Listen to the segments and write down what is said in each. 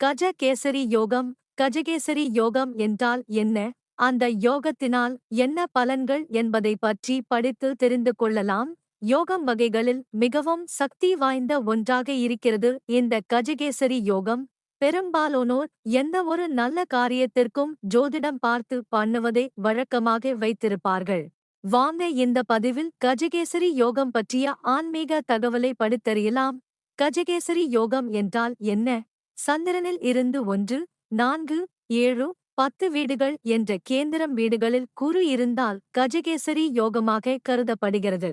கஜ கேசரி யோகம் கஜகேசரி யோகம் என்றால் என்ன? அந்த யோகத்தினால் என்ன பலன்கள் என்பதை பற்றி படித்து தெரிந்து கொள்ளலாம். யோகம் வகைகளில் மிகவும் சக்தி வாய்ந்த ஒன்றாக இருக்கிறது இந்த கஜகேசரி யோகம். பெரும்பாலானோர் எந்த ஒரு நல்ல காரியத்திற்கும் ஜோதிடம் பார்த்து பண்ணுவதை வழக்கமாக வைத்திருப்பார்கள். வாங்க இந்த பதிவில் கஜகேசரி யோகம் பற்றிய ஆன்மீக தகவலை படித்தறியலாம். கஜகேசரி யோகம் என்றால் என்ன? சந்திரனில் இருந்து ஒன்று நான்கு ஏழு பத்து வீடுகள் என்ற கேந்திரம் வீடுகளில் குரு இருந்தால் கஜகேசரி யோகமாக கருதப்படுகிறது.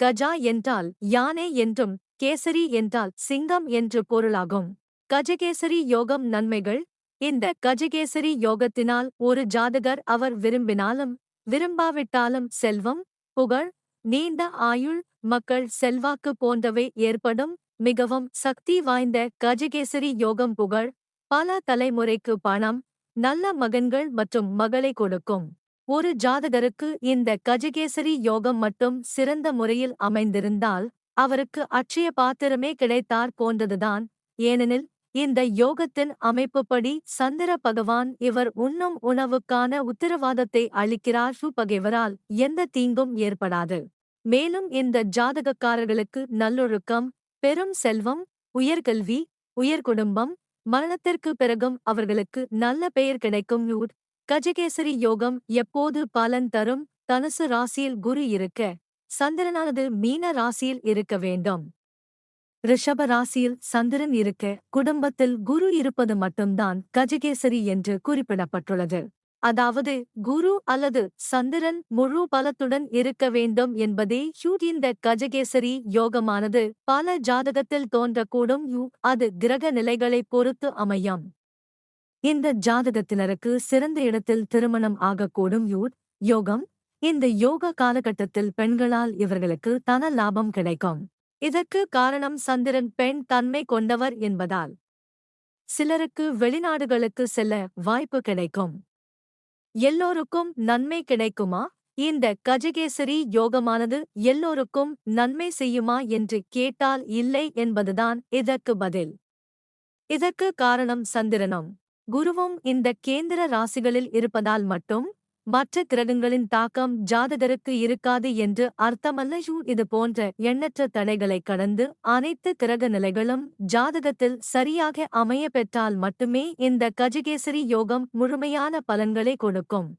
கஜா என்றால் யானை என்றும் கேசரி என்றால் சிங்கம் என்று பொருளாகும். கஜகேசரி யோகம் நன்மைகள் இந்த கஜகேசரி யோகத்தினால் ஒரு ஜாதகர் அவர் விரும்பினாலும் விரும்பாவிட்டாலும் செல்வம் புகழ் நீண்ட ஆயுள் மக்கள் செல்வாக்கு போன்றவை ஏற்படும் மிகவும் சக்தி வாய்ந்த கஜகேசரி யோகம் புகழ் பல தலைமுறைக்கு பணம் நல்ல மகன்கள் மற்றும் மகளை கொடுக்கும். ஒரு ஜாதகருக்கு இந்த கஜகேசரி யோகம் மட்டும் சிறந்த முறையில் அமைந்திருந்தால் அவருக்கு அட்சய பாத்திரமே கிடைத்தார் போன்றதுதான். ஏனெனில் இந்த யோகத்தின் அமைப்புப்படி சந்திர பகவான் இவர் உண்ணும் உணவுக்கான உத்தரவாதத்தை அளிக்கிறார் பகைவரால் எந்த தீங்கும் ஏற்படாது. மேலும் இந்த ஜாதகக்காரர்களுக்கு நல்லொழுக்கம் பெரும் செல்வம் உயர்கல்வி உயர்குடும்பம் மரணத்திற்கு பிறகும் அவர்களுக்கு நல்ல பெயர் கிடைக்கும். யூர் கஜகேசரி யோகம் எப்போது பலன் தரும்? தனுசு ராசியில் குரு இருக்க சந்திரனானது மீன ராசியில் இருக்க வேண்டும். ரிஷப ராசியில் சந்திரன் இருக்க குடும்பத்தில் குரு இருப்பது மட்டும்தான் கஜகேசரி என்று குறிப்பிடப்பட்டுள்ளது. அதாவது குரு அல்லது சந்திரன் முழு பலத்துடன் இருக்க வேண்டும் என்பதே யூ இந்த கஜகேசரி யோகமானது. பல ஜாதகத்தில் தோன்றக்கூடும் யூ அது கிரக நிலைகளைப் பொறுத்து அமையும். இந்த ஜாதகத்தினருக்கு சிறந்த இடத்தில் திருமணம் ஆகக்கூடும் யூ யோகம். இந்த யோக காலகட்டத்தில் பெண்களால் இவர்களுக்கு தன லாபம் கிடைக்கும். இதற்கு காரணம் சந்திரன் பெண் தன்மை கொண்டவர் என்பதால். சிலருக்கு வெளிநாடுகளுக்கு செல்ல வாய்ப்பு கிடைக்கும். எல்லோருக்கும் நன்மை கிடைக்குமா? இந்த கஜகேசரி யோகமானது எல்லோருக்கும் நன்மை செய்யுமா என்று கேட்டால் இல்லை என்பதுதான் இதற்கு பதில். இதற்கு காரணம் சந்திரனும். குருவும் இந்த கேந்திர ராசிகளில் இருப்பதால் மட்டும் மற்ற கிரகங்களின் தாக்கம் ஜாதகருக்கு இருக்காது என்று அர்த்தமல்லையூ இது போன்ற எண்ணற்ற தடைகளை கடந்து அனைத்து கிரக நிலைகளும் ஜாதகத்தில் சரியாக அமைய பெற்றால் மட்டுமே இந்த கஜகேசரி யோகம் முழுமையான பலன்களை கொடுக்கும்.